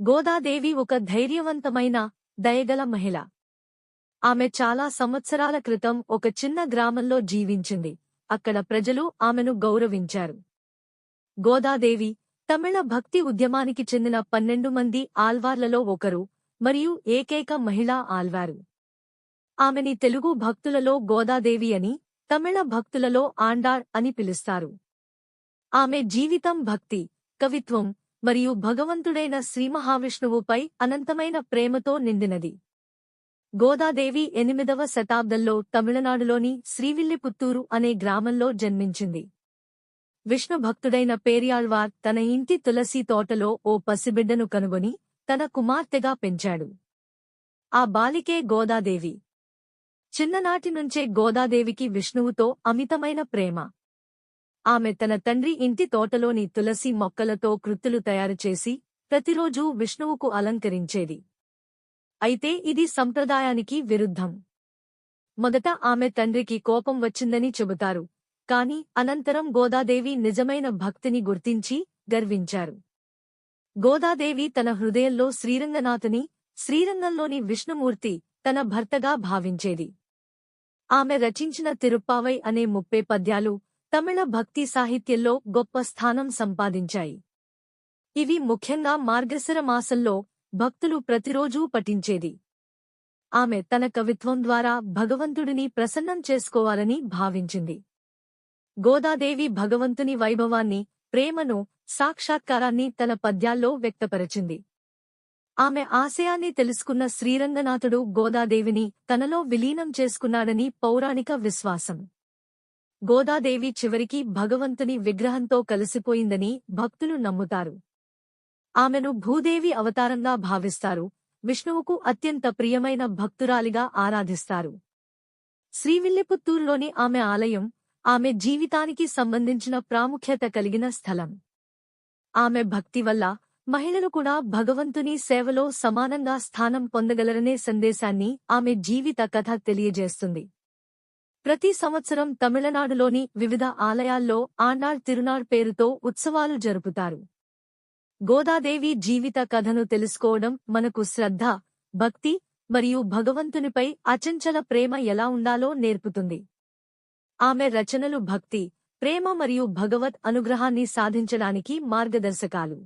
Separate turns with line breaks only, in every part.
గోదాదేవి ఒక ధైర్యవంతమైన దయగల మహిళ. ఆమె చాలా సంవత్సరాల క్రితం ఒక చిన్న గ్రామంలో జీవించింది. అక్కడ ప్రజలు ఆమెను గౌరవించారు. గోదాదేవి తమిళ భక్తి ఉద్యమానికి చెందిన పన్నెండు మంది ఆల్వార్లలో ఒకరు మరియు ఏకైక మహిళా ఆల్వారు ఆమెని తెలుగు భక్తులలో గోదాదేవి అని తమిళ భక్తులలో ఆండార్ అని పిలుస్తారు. ఆమె జీవితం భక్తి కవిత్వం మరియు భగవంతుడైన శ్రీమహావిష్ణువుపై అనంతమైన ప్రేమతో నిండినది. గోదాదేవి ఎనిమిదవ శతాబ్దంలో తమిళనాడులోని శ్రీవిల్లిపుత్తూరు అనే గ్రామంలో జన్మించింది. విష్ణు భక్తుడైన పేరియాళ్వార్ తన ఇంటి తులసి తోటలో ఓ పసిబిడ్డను కనుగొని తన కుమార్తెగా పెంచాడు. ఆ బాలికే గోదాదేవి. చిన్ననాటి నుంచే గోదాదేవికి విష్ణువుతో అమితమైన ప్రేమ. ఆమె తన తండ్రి ఇంటి తోటలోని తులసి మొక్కలతో కృత్తులు తయారుచేసి ప్రతిరోజూ విష్ణువుకు అలంకరించేది. అయితే ఇది సంప్రదాయానికి విరుద్ధం. మొదట ఆమె తండ్రికి కోపం వచ్చిందని చెబుతారు. కాని అనంతరం గోదాదేవి నిజమైన భక్తిని గుర్తించి గర్వించారు. గోదాదేవి తన హృదయంలో శ్రీరంగనాథుని శ్రీరంగంలోని విష్ణుమూర్తి తన భర్తగా భావించేది. ఆమె రచించిన తిరుప్పావై అనే ముప్పే పద్యాలు తమిళ భక్తి సాహిత్యంలో గొప్ప స్థానం సంపాదించాయి. ఇవి ముఖ్యంగా మార్గశిర మాసంలో భక్తులు ప్రతిరోజూ పఠించేది. ఆమె తన కవిత్వం ద్వారా భగవంతుడిని ప్రసన్నం చేసుకోవాలని భావించింది. గోదాదేవి భగవంతుని వైభవాన్ని ప్రేమను సాక్షాత్కారాన్ని తన పద్యాల్లో వ్యక్తపరచింది. ఆమె ఆశయాన్ని తెలుసుకున్న శ్రీరంగనాథుడు గోదాదేవిని తనలో విలీనం చేసుకున్నాడని పౌరాణిక విశ్వాసం. గోదాదేవి చివరికి భగవంతుని విగ్రహంతో కలిసిపోయిందని భక్తులు నమ్ముతారు. ఆమెను భూదేవి అవతారంగా భావిస్తారు. విష్ణువుకు అత్యంత ప్రియమైన భక్తురాలిగా ఆరాధిస్తారు. శ్రీవిల్లిపుత్తూరులోని ఆమె ఆలయం ఆమె జీవితానికి సంబంధించిన ప్రాముఖ్యత కలిగిన స్థలం. ఆమె భక్తి వల్ల మహిళలు కూడా భగవంతుని సేవలో సమానంగా స్థానం పొందగలరనే సందేశాన్ని ఆమె జీవిత కథ తెలియజేస్తుంది. ప్రతి సంవత్సరం తమిళనాడులోని వివిధ ఆలయాల్లో ఆనాళ్ తిరునాళ్ పేరుతో ఉత్సవాలు జరుపుతారు. గోదాదేవి జీవిత కథను తెలుసుకోవడం మనకు శ్రద్ధ భక్తి మరియు భగవంతునిపై అచంచల ప్రేమ ఎలా ఉండాలో నేర్పుతుంది. ఆమె రచనలు భక్తి ప్రేమ మరియు భగవత్ అనుగ్రహాన్ని సాధించడానికి మార్గదర్శకాలు.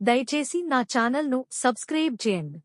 దయచేసి నా ఛానల్ను సబ్స్క్రైబ్ చేయండి.